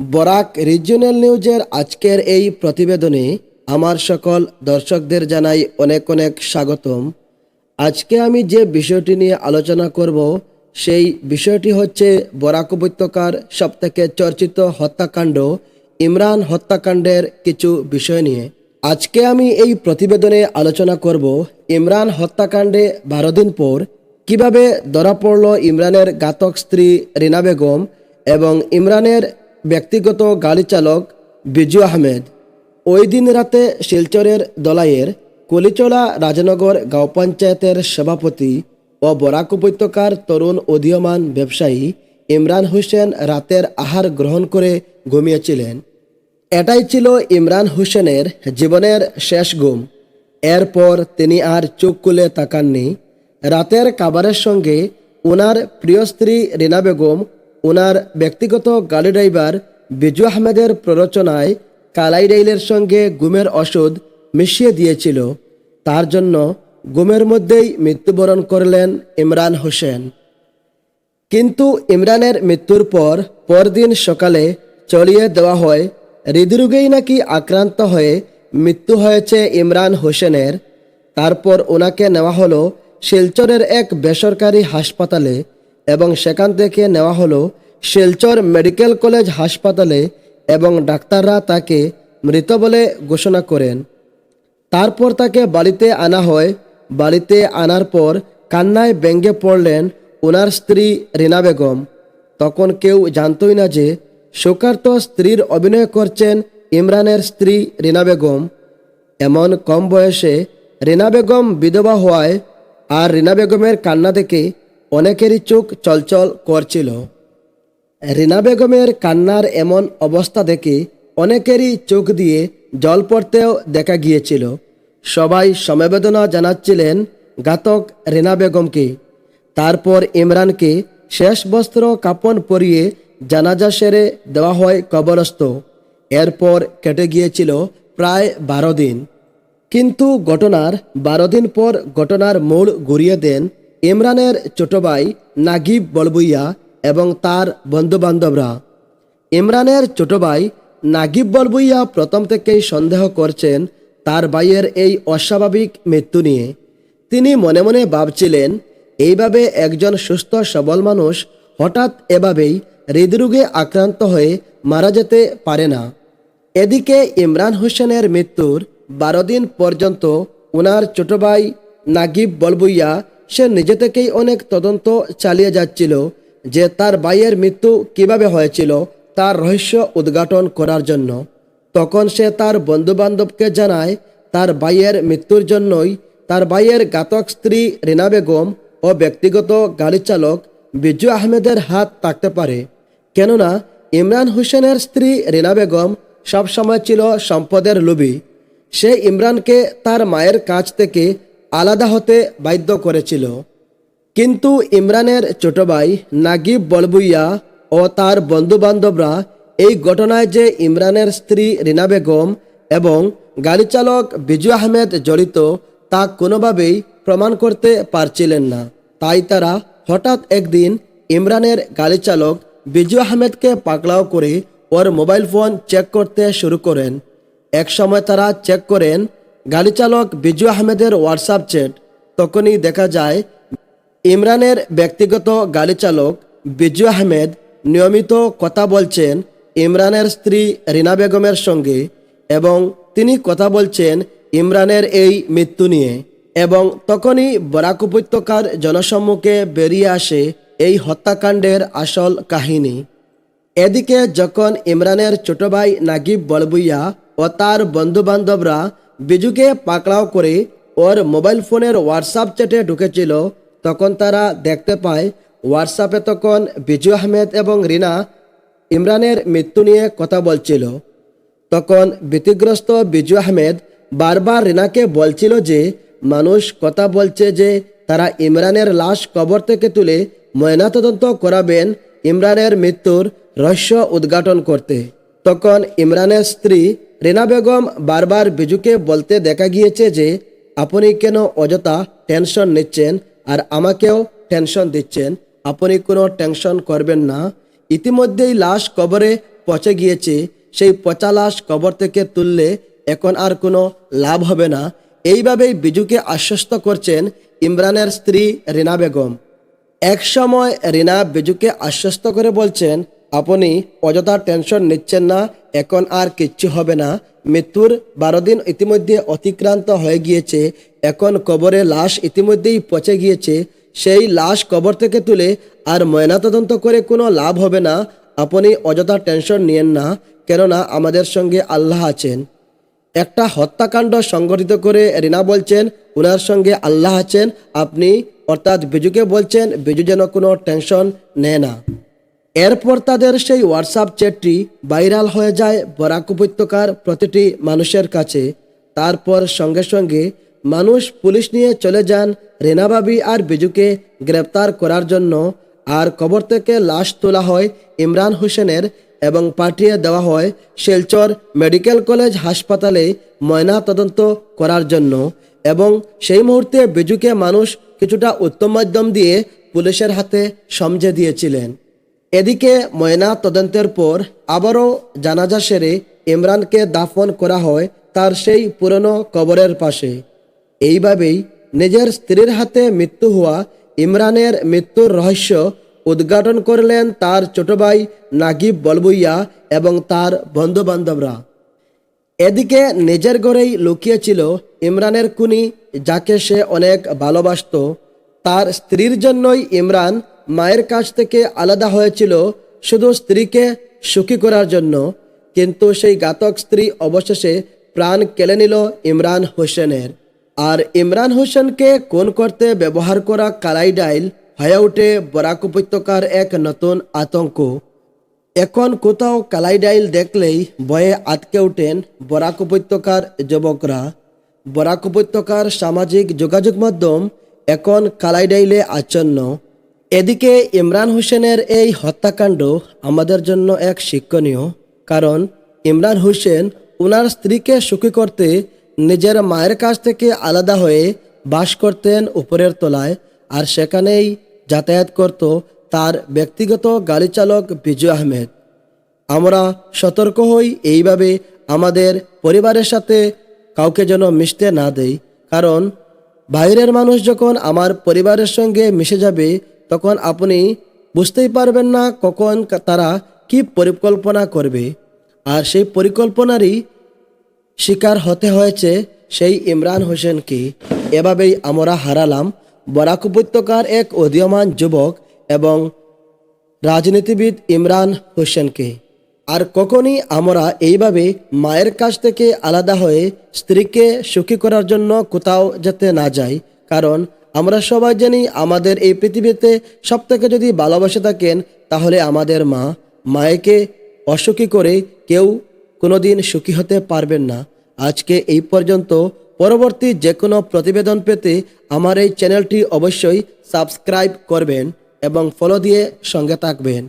Barak regional নিউজের আজকের এই প্রতিবেদনে আমার সকল দর্শকদের জানাই অনেক অনেক স্বাগতম। আজকে আমি যে বিষয়টি নিয়ে আলোচনা করব, সেই বিষয়টি হচ্ছে বরাক উপত্যকার সবথেকে চর্চিত হত্যাকাণ্ড, ইমরান হত্যাকাণ্ডের কিছু বিষয় নিয়ে। আজকে আমি এই প্রতিবেদনে আলোচনা করব ইমরান হত্যাকাণ্ডে বারো দিন পর কীভাবে ধরা পড়ল ইমরানের ঘাতক স্ত্রী রিনা বেগম এবং ইমরানের ব্যক্তিগত গাড়ি চালক বিজু আহমেদ। ওই দিন রাতে শিলচরের দলাইয়ের কলিচলা রাজনগর গাঁও পঞ্চায়েতের সভাপতি ও বরাক উপত্যকার তরুণ উদীয়মান ব্যবসায়ী ইমরান হোসেন রাতের আহার গ্রহণ করে ঘুমিয়েছিলেন। এটাই ছিল ইমরান হোসেনের জীবনের শেষ গুম এরপর তিনি আর চোখ খুলে তাকাননি। রাতের খাবারের সঙ্গে ওনার প্রিয় স্ত্রী রিনা বেগম ওনার ব্যক্তিগত গাড়ি ড্রাইভার বিজু আহমেদের প্ররোচনায় কালাই কালাইডাইলের সঙ্গে গুমের ওষুধ মিশিয়ে দিয়েছিল। তার জন্য গুমের মধ্যেই মৃত্যুবরণ করলেন ইমরান হোসেন। কিন্তু ইমরানের মৃত্যুর পর পরদিন সকালে চলিয়ে দেওয়া হয়, হৃদরোগেই নাকি আক্রান্ত হয়ে মৃত্যু হয়েছে ইমরান হোসেনের। তারপর ওনাকে নেওয়া হলো শিলচরের এক বেসরকারি হাসপাতালে এবং সেখান থেকে নেওয়া হলো শিলচর মেডিকেল কলেজ হাসপাতালে এবং ডাক্তাররা তাকে মৃত বলে ঘোষণা করেন। তারপর তাকে বাড়িতে আনা হয়। বাড়িতে আনার পর কান্নায় ব্যঙ্গে পড়লেন ওনার স্ত্রী রিনা বেগম। তখন কেউ জানতই না যে শোকার্ত স্ত্রীর অভিনয় করছেন ইমরানের স্ত্রী রিনা বেগম। এমন কম বয়সে রিনা বেগম বিধবা হওয়ায় আর রিনা বেগমের কান্না দেখে অনেকেরই চোখ চলচল করছিল। রিনা বেগমের কান্নার এমন অবস্থা দেখে অনেকেরই চোখ দিয়ে জল পড়তেও দেখা গিয়েছিল। সবাই সমবেদনা জানাচ্ছিলেন ঘাতক রিনা বেগমকে। তারপর ইমরানকে শেষ বস্ত্র কাপড় পরিয়ে জানাজা সেরে দেওয়া হয় কবরস্থ। এরপর কেটে গিয়েছিল প্রায় বারো দিন। কিন্তু ঘটনার বারো দিন পর ঘটনার মূল ঘুরিয়ে দেন ইমরানের ছোট ভাই নাগিব বলবুইয়া এবং তার বন্ধুবান্ধবরা। ইমরানের ছোট ভাই নাগিব বলবুইয়া প্রথম থেকেই সন্দেহ করছেন তার ভাইয়ের এই অস্বাভাবিক মৃত্যু নিয়ে। তিনি মনে মনে ভাবছিলেন, এইভাবে একজন সুস্থ, সবল মানুষ হঠাৎ এভাবেই হৃদরোগে আক্রান্ত হয়ে মারা যেতে পারে না। এদিকে ইমরান হোসেনের মৃত্যুর বারো দিন পর্যন্ত ওনার ছোট ভাই নাগিব বলবুইয়া সে নিজে থেকেই অনেক তদন্ত চালিয়ে যাচ্ছিল যে তার ভাইয়ের মৃত্যু কীভাবে হয়েছিল, তার রহস্য উদ্ঘাটন করার জন্য। তখন সে তার বন্ধুবান্ধবকে জানায়, তার ভাইয়ের মৃত্যুর জন্যই তার ভাইয়ের ঘাতক স্ত্রী রিনা বেগম ও ব্যক্তিগত গাড়ি চালক বিজু আহমেদের হাত থাকতে পারে। কেননা, ইমরান হোসেনের স্ত্রী রিনা বেগম সবসময় ছিল সম্পদের লোভী। সে ইমরানকে তার মায়ের কাছ থেকে আলাদা হতে বাধ্য করেছিল। কিন্তু ইমরানের ছোট ভাই নাগিব বলবুইয়া ও তার বন্ধুবান্ধবরা এই ঘটনায় যে ইমরানের স্ত্রী রিনা বেগম এবং গাড়ি চালক বিজু আহমেদ জড়িত তা কোনোভাবেই প্রমাণ করতে পারছিলেন না। তাই তারা হঠাৎ একদিন ইমরানের গাড়ি চালক বিজু আহমেদকে পাকড়াও করে ওর মোবাইল ফোন চেক করতে শুরু করেন। এক সময় তারা চেক করেন গাড়ি চালক বিজু আহমেদের হোয়াটসঅ্যাপ চ্যাট, তখনই দেখা যায় ইমরানের ব্যক্তিগত গাড়ি চালক বিজু আহমেদ নিয়মিত কথা বলছেন ইমরানের স্ত্রী রিনা বেগমের সঙ্গে এবং তিনি কথা বলছেন ইমরানের এই মৃত্যু নিয়ে এবং তখনই বরাক উপত্যকার জনসম্মুখে বেরিয়ে আসে এই হত্যাকাণ্ডের আসল কাহিনী। এদিকে যখন ইমরানের ছোট ভাই নাগিব বলবুইয়া ও তার বন্ধুবান্ধবরা বিজুকে পাকড়াও করে ওর মোবাইল ফোনের হোয়াটসঅ্যাপ চ্যাটে ঢুকেছিল, তখন তারা দেখতে পায় হোয়াটসঅ্যাপে তখন বিজু আহমেদ এবং রিনা ইমরানের মৃত্যু নিয়ে কথা বলছিল। তখন ভীতিগ্রস্ত বিজু আহমেদ বারবার রিনাকে বলছিল যে, মানুষ কথা বলছে যে তারা ইমরানের লাশ কবর থেকে তুলে ময়নাতদন্ত করাবেন ইমরানের মৃত্যুর রহস্য উদ্ঘাটন করতে। তখন ইমরানের স্ত্রী রিনা বেগম বারবার বিজুকে বলতে দেখা গিয়েছে যে, আপনি কেন অযথা টেনশন নিচ্ছেন আর আমাকেও টেনশন দিচ্ছেন? আপনি কোনো টেনশন করবেন না। ইতিমধ্যেই লাশ কবরে পচে গিয়েছে। সেই পচা লাশ কবর থেকে তুললে এখন আর কোনো লাভ হবে না। এইভাবেই বিজুকে আশ্বস্ত করছেন ইমরানের স্ত্রী রিনা বেগম। এক সময় রিনা বিজুকে আশ্বস্ত করে বলছেন আপনি অযথা টেনশন নিচ্ছেন না, এখন আর কিচ্ছু হবে না। মৃত্যুর বারো দিন ইতিমধ্যে অতিক্রান্ত হয়ে গিয়েছে। এখন কবরে লাশ ইতিমধ্যেই পচে গিয়েছে। সেই লাশ কবর থেকে তুলে আর ময়নাতদন্ত করে কোনো লাভ হবে না। আপনি অযথা টেনশন নিয়েন না, কেননা আমাদের সঙ্গে আল্লাহ আছেন। একটা হত্যাকাণ্ড সংগঠিত করে রিনা বলছেন ওনার সঙ্গে আল্লাহ আছেন। আপনি, অর্থাৎ বিজুকে বলছেন, বিজু যেন কোনো টেনশন নেয় না। এরপর তাদের সেই হোয়াটসঅ্যাপ চ্যাটটি ভাইরাল হয়ে যায় বরাক উপত্যকার প্রতিটি মানুষের কাছে। তারপর সঙ্গে সঙ্গে মানুষ পুলিশ নিয়ে চলে যান রেনাবাবি আর বিজুকে গ্রেপ্তার করার জন্য। আর কবর থেকে লাশ তোলা হয় ইমরান হোসেনের এবং পাঠিয়ে দেওয়া হয় শিলচর মেডিকেল কলেজ হাসপাতালে ময়না তদন্ত করার জন্য। এবং সেই মুহূর্তে বিজুকে মানুষ কিছুটা উত্তম মাধ্যম দিয়ে পুলিশের হাতে সমঝে দিয়েছিলেন। এদিকে ময়না তদন্তের পর আবারও জানাজা সেরে ইমরানকে দাফন করা হয় তার সেই পুরনো কবরের পাশে। এইভাবেই নিজের স্ত্রীর হাতে মৃত্যু হওয়া ইমরানের মৃত্যুর রহস্য উদ্ঘাটন করলেন তার ছোট ভাই নাগিব বলবুইয়া এবং তার বন্ধুবান্ধবরা। এদিকে নিজের ঘরেই লুকিয়েছিল ইমরানের কুনি যাকে সে অনেক ভালোবাসত। তার স্ত্রীর জন্যই ইমরান মায়ের কাছ থেকে আলাদা হয়েছিল শুধু স্ত্রীকে সুখী করার জন্য, কিন্তু সেই ঘাতক স্ত্রী অবশেষে প্রাণ কেলে নিল ইমরান হোসেনের। আর ইমরান হোসেনকে কোন করতে ব্যবহার করা কালাই ডাইল হয়ে ওঠে বরাক উপত্যকার এক নতুন আতঙ্ক। এখন কোথাও কালাইডাইল দেখলেই ভয়ে আটকে ওঠেন বরাক উপত্যকার যুবকরা। বরাক উপত্যকার সামাজিক যোগাযোগ মাধ্যম এখন কালাইডাইলে আচ্ছন্ন। এদিকে ইমরান হোসেনের এই হত্যাকাণ্ড আমাদের জন্য এক শিক্ষণীয়, কারণ ইমরান হোসেন ওনার স্ত্রীকে সুখী করতে নিজের মায়ের কাছ থেকে আলাদা হয়ে বাস করতেন উপরের তলায় আর সেখানেই যাতায়াত করত তার ব্যক্তিগত গাড়ি চালক বিজু আহমেদ। আমরা সতর্ক হই এইভাবে আমাদের পরিবারের সাথে কাউকে যেন মিশতে না দেই, কারণ বাইরের মানুষ যখন আমার পরিবারের সঙ্গে মিশে যাবে তখন আপনি বুঝতেই পারবেন না কখন তারা কি পরিকল্পনা করবে। আর সেই পরিকল্পনারই শিকার হতে হয়েছে সেই ইমরান হোসেনকে। এভাবেই আমরা হারালাম। বরাক উপত্যকার এক উদীয়মান যুবক এবং রাজনীতিবিদ ইমরান হোসেনকে। আর কখনই আমরা এইভাবে মায়ের কাছ থেকে আলাদা হয়ে স্ত্রীকে সুখী করার জন্য কোথাও যেতে না যাই। কারণ আমরা সবাই জানি আমাদের এই পৃথিবীতে সব থেকে যদি ভালোবাসে থাকেন, তাহলে আমাদের মা, মায়েকে অসুখী করে কেউ কোনোদিন সুখী হতে পারবেন না। আজকে এই পর্যন্ত। পরবর্তী যে কোনো প্রতিবেদন পেতে আমার এই চ্যানেলটি অবশ্যই সাবস্ক্রাইব করবেন এবং ফলো দিয়ে সঙ্গে থাকবেন।